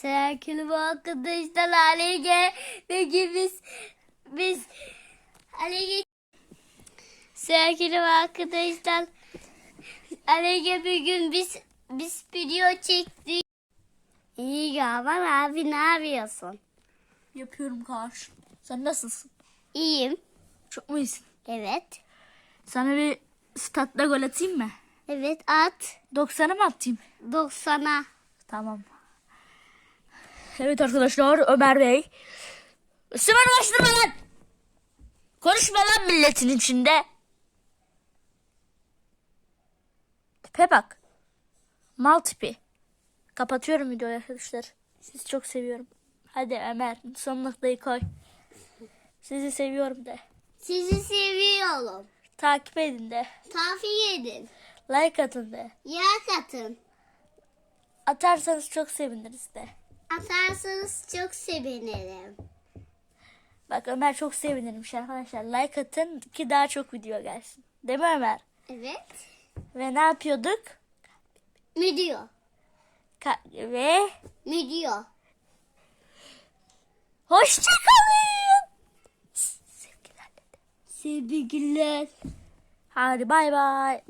Sevgili arkadaşlar Alege Peki biz biz Alege Sevgili arkadaşlar Alege bir gün biz biz video çektik. İyi Gavan abi ne yapıyorsun? Yapıyorum karşı. Sen nasılsın? İyiyim. Çok mu iyisin? Evet. Sana bir statta gol atayım mı? Evet at. 90'a mı atayım? 90'a. Tamam. Evet arkadaşlar Ömer Bey. Sümer başlama lan. Konuşma lan milletin içinde. Tipe bak. Mal tipi. Kapatıyorum videoyu arkadaşlar. Sizi çok seviyorum. Hadi Ömer son noktayı koy. Sizi seviyorum de. Sizi seviyorum. Takip edin de. Tafiye edin. Like atın de. Yak atın. Atarsanız çok seviniriz de. Atarsanız çok sevinirim. Bak Ömer çok sevinirmiş arkadaşlar. Like atın ki daha çok video gelsin. Değil mi Ömer? Evet. Ve ne yapıyorduk? Diyor? Ka- ve diyor? hoşçakalın. Sevgilerle de. Sevgiler. Hadi bay bay.